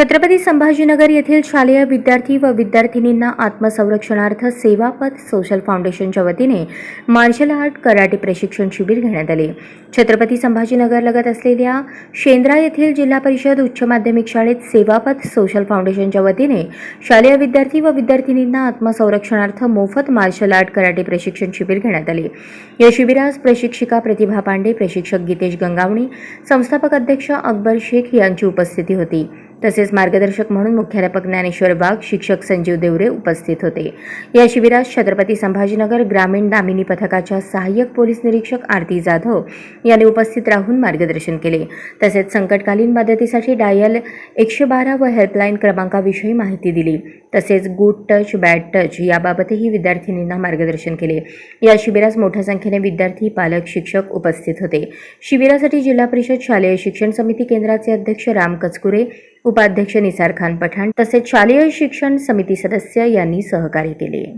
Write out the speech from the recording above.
छत्रपती संभाजीनगर येथील शालेय विद्यार्थी व विद्यार्थिनींना आत्मसंरक्षणार्थ सेवापथ सोशल फाउंडेशनच्या वतीने मार्शल आर्ट कराटे प्रशिक्षण शिबिर घेण्यात आले. छत्रपती संभाजीनगर लगत असलेल्या शेंद्रा येथील जिल्हा परिषद उच्च माध्यमिक शाळेत सेवापथ सोशल फाउंडेशनच्या वतीने शालेय विद्यार्थी व विद्यार्थिनींना आत्मसंरक्षणार्थ मोफत मार्शल आर्ट कराटे प्रशिक्षण शिबिर घेण्यात आले. या शिबिरास प्रशिक्षिका प्रतिभा पांडे प्रशिक्षक गीतेश गंगावणी संस्थापक अध्यक्ष अकबर शेख यांची उपस्थिती होती. तसेच मार्गदर्शक म्हणून मुख्याध्यापक ज्ञानेश्वर वाघ शिक्षक संजीव देवरे उपस्थित होते. या शिबिरात छत्रपती संभाजीनगर ग्रामीण दामिनी पथकाच्या सहाय्यक पोलीस निरीक्षक आरती जाधव यांनी उपस्थित राहून मार्गदर्शन केले. तसेच संकटकालीन मदतीसाठी डायल एकशे बारा व हेल्पलाईन क्रमांकाविषयी माहिती दिली. तसेच गुड टच बॅड टच याबाबतही विद्यार्थिनींना मार्गदर्शन केले. या शिबिरास मोठ्या संख्येने विद्यार्थी पालक शिक्षक उपस्थित होते. शिबिरासाठी जिल्हा परिषद शालेय शिक्षण समिती केंद्राचे अध्यक्ष राम कचकुरे उपाध्यक्ष निसार खान पठाण तसेच शालेय शिक्षण समिती सदस्य यांनी सहकार्य केले.